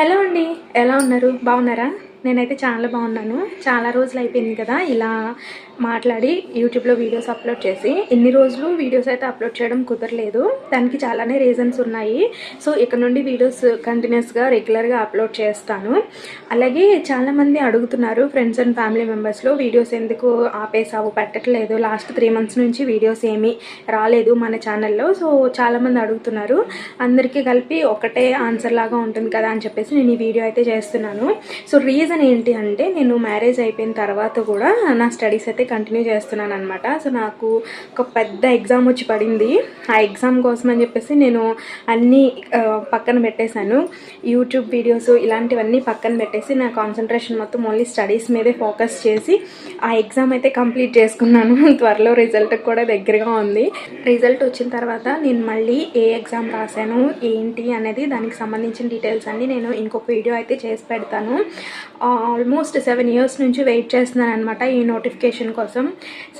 Hello అండి ఎలా ఉన్నారు? బాగున్నారా? నేనైతే చాలా బాగున్నాను. చాలా రోజులు అయిపోయింది కదా ఇలా మాట్లాడి యూట్యూబ్లో వీడియోస్ అప్లోడ్ చేసి ఇన్ని రోజులు వీడియోస్ అయితే అప్లోడ్ చేయడం కుదరలేదు. దానికి చాలానే రీజన్స్ ఉన్నాయి. సో ఇక్కడ నుండి వీడియోస్ కంటిన్యూస్గా రెగ్యులర్గా అప్లోడ్ చేస్తాను. అలాగే చాలామంది అడుగుతున్నారు ఫ్రెండ్స్ అండ్ ఫ్యామిలీ మెంబర్స్లో వీడియోస్ ఎందుకు ఆపేసావు పెట్టట్లేదు. లాస్ట్ త్రీ మంత్స్ నుంచి వీడియోస్ ఏమీ రాలేదు మన ఛానల్లో సో చాలామంది అడుగుతున్నారు. అందరికీ కలిపి ఒకటే ఆన్సర్ లాగా ఉంటుంది కదా అని చెప్పేసి నేను ఈ వీడియో అయితే చేస్తున్నాను. సో రీజన్ ఏంటి అంటే నేను మ్యారేజ్ అయిపోయిన తర్వాత కూడా నా స్టడీస్ అయితే కంటిన్యూ చేస్తున్నాను అనమాట సో నాకు ఒక పెద్ద ఎగ్జామ్ వచ్చి పడింది. ఆ ఎగ్జామ్ కోసం అని చెప్పేసి నేను అన్నీ పక్కన పెట్టేశాను. యూట్యూబ్ వీడియోస్ ఇలాంటివన్నీ పక్కన పెట్టేసి నా కాన్సన్ట్రేషన్ మొత్తం ఓన్లీ స్టడీస్ మీదే ఫోకస్ చేసి ఆ ఎగ్జామ్ అయితే కంప్లీట్ చేసుకున్నాను. త్వరలో రిజల్ట్ కూడా దగ్గరగా ఉంది. రిజల్ట్ వచ్చిన తర్వాత నేను మళ్ళీ ఏ ఎగ్జామ్ రాశాను ఏంటి అనేది దానికి సంబంధించిన డీటెయిల్స్ అన్ని నేను ఇంకొక వీడియో అయితే చేసి పెడతాను. ఆల్మోస్ట్ సెవెన్ ఇయర్స్ నుంచి వెయిట్ చేస్తున్నాను అనమాట ఈ నోటిఫికేషన్ కోసం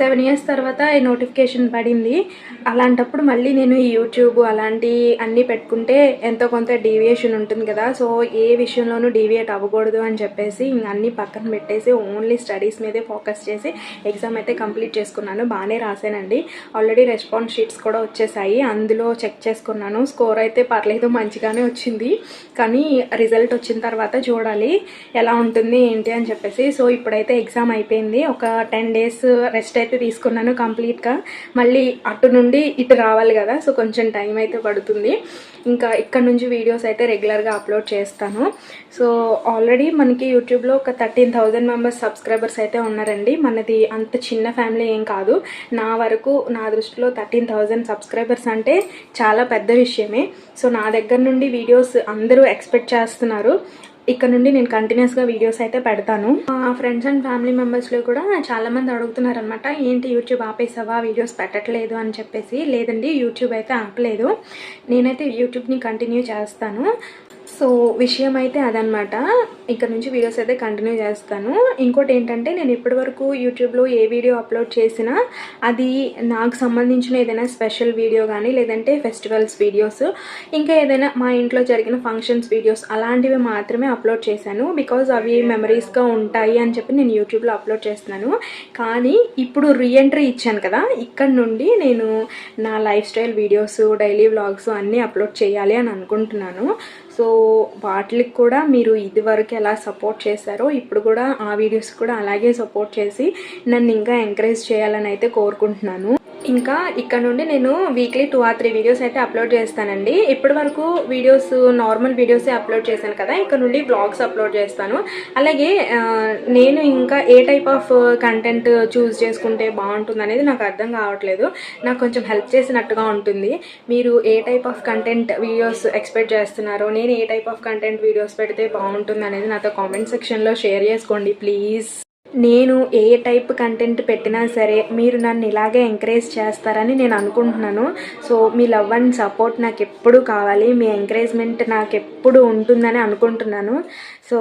సెవెన్ ఇయర్స్ తర్వాత ఈ నోటిఫికేషన్ పడింది. అలాంటప్పుడు మళ్ళీ నేను ఈ యూట్యూబ్ అలాంటి అన్నీ పెట్టుకుంటే ఎంతో కొంత డీవియేషన్ ఉంటుంది కదా. సో ఏ విషయంలోనూ డీవియేట్ అవ్వకూడదు అని చెప్పేసి ఇంక అన్నీ పక్కన పెట్టేసి ఓన్లీ స్టడీస్ మీదే ఫోకస్ చేసి ఎగ్జామ్ అయితే కంప్లీట్ చేసుకున్నాను. బాగానే రాశానండి. ఆల్రెడీ రెస్పాన్స్ షీట్స్ కూడా వచ్చేసాయి. అందులో చెక్ చేసుకున్నాను. స్కోర్ అయితే పర్లేదు మంచిగానే వచ్చింది. కానీ రిజల్ట్ వచ్చిన తర్వాత చూడాలి ఎలా ఉంటుంది ఏంటి అని చెప్పేసి. సో ఇప్పుడైతే ఎగ్జామ్ అయిపోయింది. ఒక టెన్ డేస్ రెస్ట్ అయితే తీసుకున్నాను కంప్లీట్గా. మళ్ళీ అటు నుండి ఇటు రావాలి కదా సో కొంచెం టైం అయితే పడుతుంది. ఇంకా ఇక్కడ నుంచి వీడియోస్ అయితే రెగ్యులర్గా అప్లోడ్ చేస్తాను. సో ఆల్రెడీ మనకి యూట్యూబ్లో ఒక థర్టీన్ థౌజండ్ మెంబర్స్ సబ్స్క్రైబర్స్ అయితే ఉన్నారండి. మనది అంత చిన్న ఫ్యామిలీ ఏం కాదు. నా వరకు నా దృష్టిలో థర్టీన్ థౌజండ్ సబ్స్క్రైబర్స్ అంటే చాలా పెద్ద విషయమే. సో నా దగ్గర నుండి వీడియోస్ అందరూ ఎక్స్పెక్ట్ చేస్తున్నారు. ఇక్కడ నుండి నేను కంటిన్యూస్గా వీడియోస్ అయితే పెడతాను. మా ఫ్రెండ్స్ అండ్ ఫ్యామిలీ మెంబర్స్లో కూడా చాలామంది అడుగుతున్నారు అనమాట ఏంటి యూట్యూబ్ ఆపేసావా? వీడియోస్ పెట్టట్లేదు అని చెప్పేసి. లేదండి యూట్యూబ్ అయితే ఆపలేదు. నేనైతే యూట్యూబ్ని కంటిన్యూ చేస్తాను. సో విషయం అయితే అదనమాట ఇక్కడ నుంచి వీడియోస్ అయితే కంటిన్యూ చేస్తాను. ఇంకోటి ఏంటంటే నేను ఇప్పటి వరకు యూట్యూబ్లో ఏ వీడియో అప్లోడ్ చేసినా అది నాకు సంబంధించిన ఏదైనా స్పెషల్ వీడియో కానీ లేదంటే ఫెస్టివల్స్ వీడియోస్ ఇంకా ఏదైనా మా ఇంట్లో జరిగిన ఫంక్షన్స్ వీడియోస్ అలాంటివి మాత్రమే అప్లోడ్ చేశాను. బికాజ్ అవి మెమరీస్గా ఉంటాయి అని చెప్పి నేను యూట్యూబ్లో అప్లోడ్ చేస్తున్నాను. కానీ ఇప్పుడు రీఎంట్రీ ఇచ్చాను కదా ఇక్కడ నుండి నేను నా lifestyle videos daily vlogs అన్నీ అప్లోడ్ చేయాలి అని అనుకుంటున్నాను. సో వాటికి కూడా మీరు ఇదివరకు ఎలా సపోర్ట్ చేశారో ఇప్పుడు కూడా ఆ వీడియోస్ కూడా అలాగే సపోర్ట్ చేసి నన్ను ఇంకా ఎంకరేజ్ చేయాలని అయితే కోరుకుంటున్నాను. ఇంకా ఇక్కడ నుండి నేను weekly two or three videos అయితే అప్లోడ్ చేస్తానండి. ఇప్పటి వరకు వీడియోస్ నార్మల్ వీడియోసే అప్లోడ్ చేశాను కదా ఇక్కడ నుండి బ్లాగ్స్ అప్లోడ్ చేస్తాను. అలాగే నేను ఇంకా ఏ టైప్ ఆఫ్ కంటెంట్ చూస్ చేసుకుంటే బాగుంటుంది అనేది నాకు అర్థం కావట్లేదు. నాకు కొంచెం హెల్ప్ చేసినట్టుగా ఉంటుంది. మీరు ఏ type of content videos expect చేస్తున్నారో నేను ఏ టైప్ ఆఫ్ కంటెంట్ వీడియోస్ పెడితే బాగుంటుంది అనేది నాతో కామెంట్ సెక్షన్లో షేర్ చేసుకోండి ప్లీజ్ నేను ఏ టైప్ కంటెంట్ పెట్టినా సరే మీరు నన్ను ఇలాగే ఎంకరేజ్ చేస్తారని నేను అనుకుంటున్నాను. సో మీ లవ్ అండ్ సపోర్ట్ నాకు ఎప్పుడు కావాలి మీ ఎంకరేజ్మెంట్ నాకు ఎప్పుడు ఉంటుందని అనుకుంటున్నాను. సో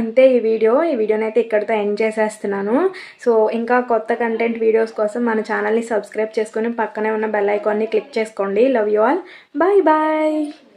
అంతే ఈ వీడియో. ఈ వీడియోని అయితే ఇక్కడితో ఎండ్ చేసేస్తున్నాను. సో ఇంకా కొత్త కంటెంట్ వీడియోస్ కోసం మన ఛానల్ని సబ్స్క్రైబ్ చేసుకొని పక్కనే ఉన్న బెల్ ఐకాన్ని క్లిక్ చేసుకోండి. Love you all bye bye